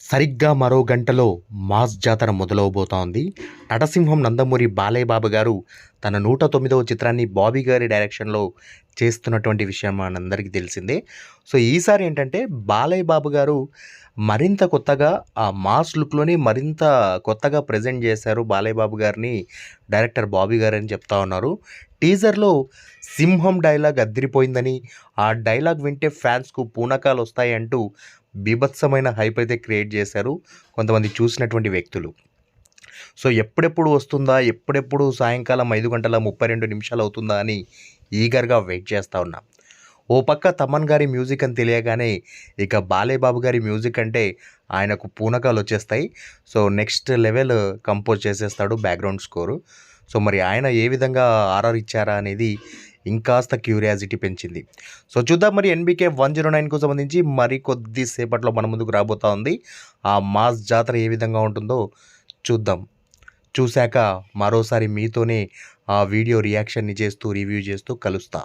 సరిగ్గా మరో గంటలో మాస్ జాతర మొదలవబోతోంది. నటసింహం నందమూరి బాలయ్య బాబు గారు తన నూట తొమ్మిదవ చిత్రాన్ని బాబీ గారి డైరెక్షన్లో చేస్తున్నటువంటి విషయం మనందరికీ తెలిసిందే. సో ఈసారి ఏంటంటే బాలయ్య బాబు గారు మరింత కొత్తగా ఆ మాస్ లుక్లోనే మరింత కొత్తగా ప్రజెంట్ చేశారు బాలయ్య బాబు గారిని డైరెక్టర్ బాబీ గారు అని చెప్తా ఉన్నారు. టీజర్లో సింహం డైలాగ్ అద్దరిపోయిందని ఆ డైలాగ్ వింటే ఫ్యాన్స్కు పూనకాలు వస్తాయి అంటూ బీభత్సమైన హైప్ అయితే క్రియేట్ చేశారు కొంతమంది చూసినటువంటి వ్యక్తులు. సో ఎప్పుడెప్పుడు వస్తుందా? ఎప్పుడెప్పుడు సాయంకాలం ఐదు గంటల ముప్పై రెండు నిమిషాలు అవుతుందా అని ఈగర్గా వెయిట్ చేస్తూ ఉన్నా. ఓ పక్క తమన్ గారి మ్యూజిక్ అని తెలియగానే ఇక బాలేబాబు గారి మ్యూజిక్ అంటే ఆయనకు పూనకాలు వచ్చేస్తాయి. సో నెక్స్ట్ లెవెల్ కంపోజ్ చేసేస్తాడు బ్యాక్గ్రౌండ్ స్కోరు. సో మరి ఆయన ఏ విధంగా ఆర్ఆర్ ఇచ్చారా అనేది ఇంకాస్త క్యూరియాసిటీ పెంచింది. సో చూద్దాం మరి ఎన్బీకే వన్ జీరో నైన్కు సంబంధించి మరి కొద్దిసేపట్లో మన ముందుకు రాబోతా ఉంది. ఆ మాస్ జాతర ఏ విధంగా ఉంటుందో చూద్దాం. చూశాక మరోసారి మీతోనే ఆ వీడియో రియాక్షన్ని చేస్తూ రివ్యూ చేస్తూ కలుస్తా.